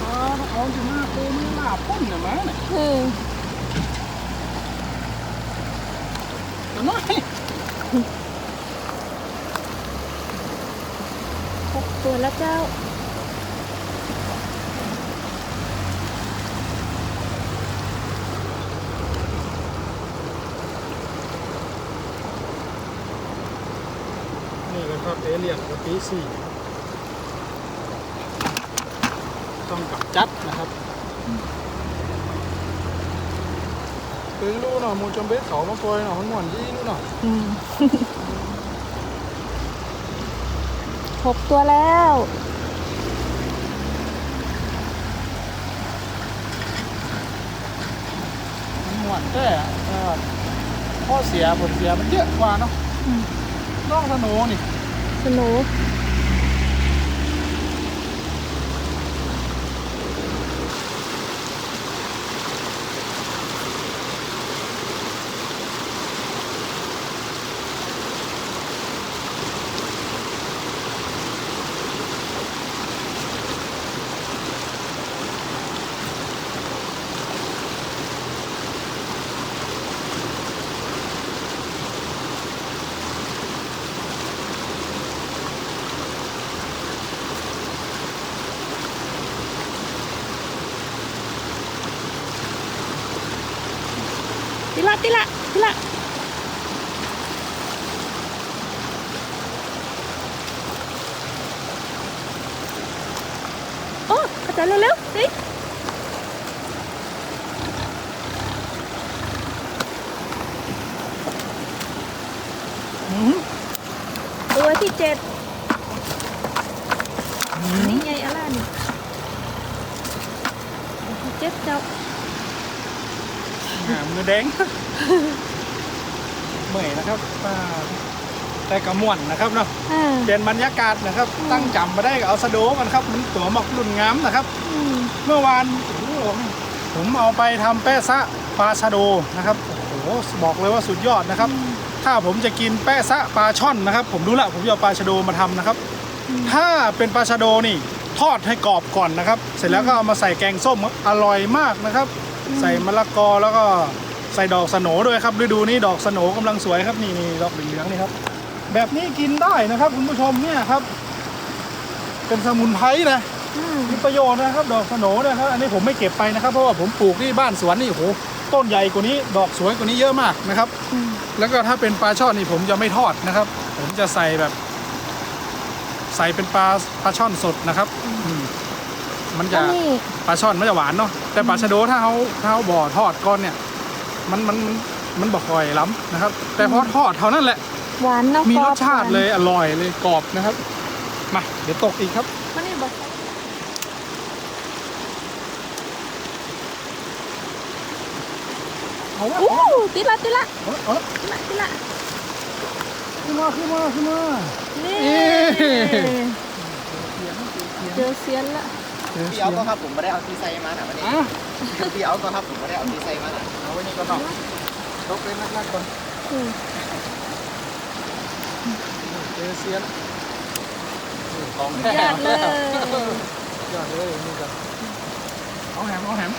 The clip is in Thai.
อ๋อเอาจะมาปูนี่ลาบพ่นน่ะมาเนี่ยเออตัวน้อยหกตัวแล้วเจ้านี่เลยครับเอเลียนกับปีสี่ ต้องกับจัดนะครับตึงรู้หน่อยมูจมเบสเขามาปล่อยหน่อยมันหวานยี่รู้หน่อยอืมหกตัวแล้วมันหวานแต่เอ่อข้อเสียผลเสียมันเยอะกว่าเนาะอืมน้องสโนนี่สนุ ติละติละติละโอ้กระจายเร็วๆสิอืมตัวที่เจ็ดนี่ไงอะไรนี่ตัวที่เจ็ดเจ้า อ่ามือแดงเมื่อยนะครับอ่าแต่กระมวนนะครับเนาะอ่าเปลี่ยนบรรยากาศนะครับอืมตั้งจำมาได้ก็เอาสะโดกันครับมันตัวหมอกรุ่นงามนะครับ อืมเมื่อวานโอ้โหผมเอาไปทำแป้ซะปลาชะโดนะครับโอ้โหบอกเลยว่าสุดยอดนะครับ ถ้าผมจะกินแป้ซะปลาช่อนนะครับ ผมรู้ละผมจะเอาปลาชะโดมาทำนะครับ ถ้าเป็นปลาชะโดนี่ ทอดให้กรอบก่อนนะครับ เสร็จแล้วก็เอามาใส่แกงส้มอร่อยมากนะครับ ใส่มะละกอแล้วก็ใส่ดอกสโหนด้วยครับฤดูนี้ดอกสโหนกำลังสวยครับนี่นี่ดอกเหลืองๆนี่ครับ แบบนี้กินได้นะครับ คุณผู้ชมเนี่ยครับ เป็นสมุนไพรนะอืมมีประโยชน์นะครับ ดอกสโหนนะครับ อันนี้ผมไม่เก็บไปนะครับ เพราะว่าผมปลูกที่บ้านสวนนี่โอ้โหต้นใหญ่กว่านี้ ดอกสวยกว่านี้เยอะมากนะครับอืมแล้วก็ถ้าเป็นปลาช่อนนี่ผมจะไม่ทอดนะครับ ผมจะใส่แบบ ใส่เป็นปลาปลาช่อนสดนะครับอื มมันจะอันนี้ปลาช่อนมันจะหวานเนาะแต่ปลาชะโดถ้าเขาถ้าเขาบ่อทอดก้อนเนี่ย มันมันมันมันบ่ค่อยล้ำนะครับ แต่พอทอดเท่านั้นแหละ หวานเนาะมีกรอสบชาติหวเลยอร่อยเลยกรอบนะครับมาเดี๋ยวตกอีกครับมันนี่บอกเอาวะอู้ติละติละเออเออติละติละขึ้นมาขึ้นมาขึ้นมานี่เอ๊ะเจอเซียนละเดี๋ยว พี่เสียเอางก็ครับผมไม่ได้เอาที่ใส่มาหน่ะวันนี้อะพี่เอาก็ครับผมไม่ได้เอาที่ใส่มาหน่ะเอาไว้นี่ก่อนเนาะตกเลยนักๆก่อนอืมเจอเสียนของสุดแท้ยอดเลยยอดเลยนี่ก่อนเอาแหมเอาแหม